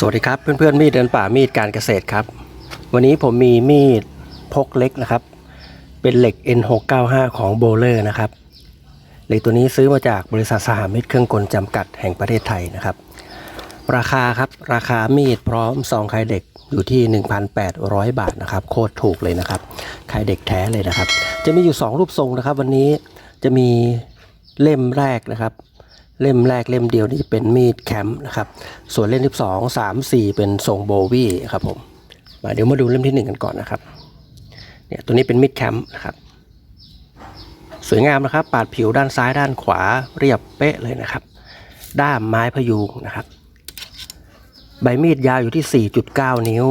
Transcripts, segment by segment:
สวัสดีครับเพื่อนๆมีดเดินป่ามีดการเกษตรครับ วันนี้ผมมีมีดพกเล็กนะครับ เป็นเหล็ก N695 ของโบเลอร์นะครับเหล็กตัวนี้ซื้อมาจากบริษัทสหมิตรเครื่องกลจำกัดแห่งประเทศไทยนะครับ ราคาครับราคามีดพร้อมซองไข่เด็กอยู่ที่ 1,800 บาทนะครับ โคตรถูกเลยนะครับไข่เด็กแท้เลยนะครับ จะมีอยู่ 2 รูปทรงนะครับ วันนี้จะมีเล่มแรกนะครับ เล่มแรกเล่มเดียวนี่เป็นมีดแคมป์นะครับ ส่วนเล่มที่สองสามสี่เป็นทรงโบวี่ครับผมมาเดี๋ยวมาดูเล่มที่หนึ่งกันก่อนนะครับเนี่ยตัวนี้เป็นมีดแคมป์นะครับ สวยงามนะครับ ปาดผิวด้านซ้ายด้านขวาเรียบเป๊ะเลยนะครับ ด้ามไม้พยุงนะครับ ใบมีดยาวอยู่ที่ 4.9 นิ้ว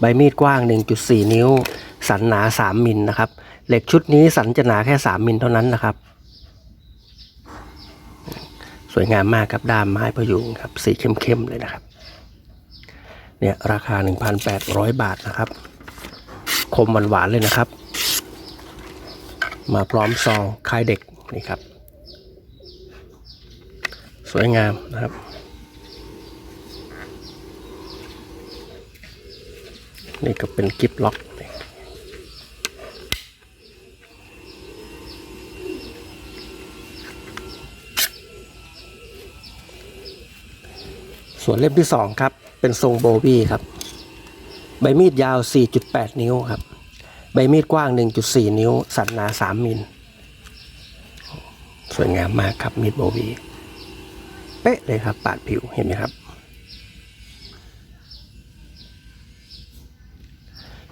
ใบมีดกว้าง 1.4 นิ้ว สันหนา 3 มิลนะครับ เหล็กชุดนี้สันจะหนาแค่ 3 มิลเท่านั้นนะครับ สวยงามมากครับด้ามไม้พยุงครับสีเข้มๆเลยนะครับ เนี่ยราคา 1,800 บาทนะครับ คมหวานๆเลยนะครับ มาพร้อมซองคายเด็กนี่ครับ สวยงามนะครับนี่ก็เป็นกิฟล็อก ส่วนเล่มที่สองครับ เป็นทรงโบวี่ครับ ใบมีดยาว 4.8 นิ้วครับ ใบมีดกว้าง 1.4 นิ้ว สันหนา 3 มิล สวยงามมากครับ มีดโบวีเป๊ะเลยครับ ปาดผิวเห็นไหมครับ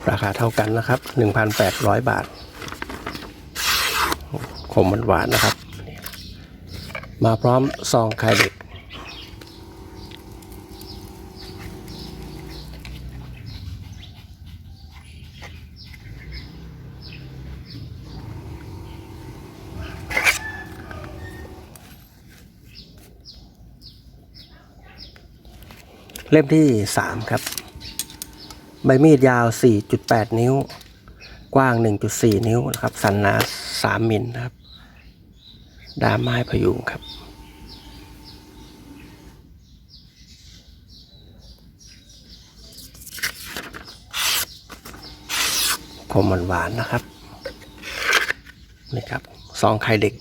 ราคาเท่ากันนะครับ 1,800 บาทขมหวานนะครับ มาพร้อมซองคายเด็ก เล่มที่ 3 ครับ ใบมีดยาว 4.8 นิ้ว กว้าง 1.4 นิ้วนะครับ สันหนา 3 มิลนะครับดามไม้พยุงครับ คมหวานๆนะครับ นี่ครับซองไข่เด็ก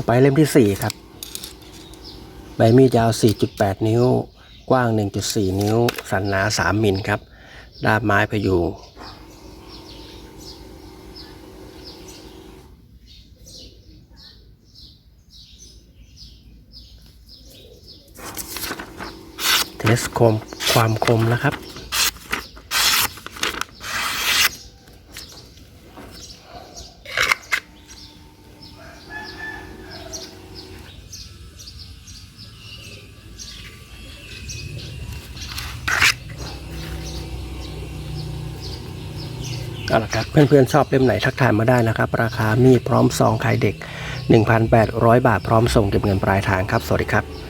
ต่อไปเล่มที่4ครับ ใบมีดยาว 4.8 นิ้ว กว้าง 1.4 นิ้ว สันหนา 3 มิลครับ ด้ามไม้พยุงเทสคมความคมนะครับ เอาละครับเพื่อนๆชอบเล่มไหนทักทายมาได้นะครับ ราคามีดพร้อมซองขายเด็ก 1,800 บาทพร้อมส่งเก็บเงินปลายทางครับ สวัสดีครับ